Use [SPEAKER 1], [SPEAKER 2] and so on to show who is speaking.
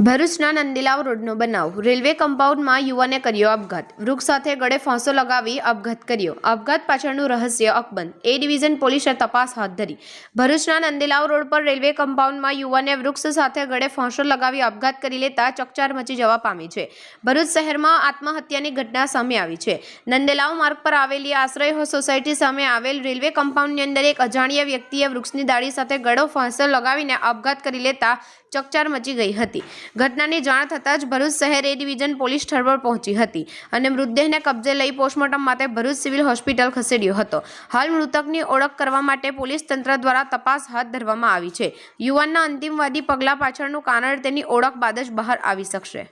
[SPEAKER 1] ભરૂચના નંદીલાવ રોડનો બનાવ. રેલવે કમ્પાઉન્ડમાં યુવાને કર્યો આપઘાત. વૃક્ષ સાથે ગળે ફાંસો લગાવી આપઘાત કર્યો. આપઘાત પાછળનું રહસ્ય અકબંધ. એ ડિવિઝન પોલીસે તપાસ હાથ ધરી. ભરૂચના નંદીલાવ રોડ પર રેલવે કમ્પાઉન્ડમાં યુવાને વૃક્ષ સાથે ગળે ફાંસો લગાવી આપઘાત કરી લેતા ચકચાર મચી જવા પામી છે. ભરૂચ શહેરમાં આત્મહત્યાની ઘટના સામે આવી છે. નંદેલાવ માર્ગ પર આવેલી આશ્રય સોસાયટી સામે આવેલ રેલવે કમ્પાઉન્ડની અંદર એક અજાણ્યા વ્યક્તિએ વૃક્ષની દાળી સાથે ગળો ફાંસો લગાવીને આપઘાત કરી લેતા ચકચાર મચી ગઈ હતી. ઘટનાની જાણ થતાં જ ભરૂચ શહેર એ ડિવિઝન પોલીસ સ્થળ પહોંચી હતી અને મૃતદેહને કબજે લઈ પોસ્ટમોર્ટમ માટે ભરૂચ સિવિલ હોસ્પિટલ ખસેડ્યો હતો. હાલ મૃતકની ઓળખ કરવા માટે પોલીસ તંત્ર દ્વારા તપાસ હાથ ધરવામાં આવી છે. યુવાનના અંતિમવાદી પગલાં પાછળનું કારણ તેની ઓળખ બાદ જ બહાર આવી શકશે.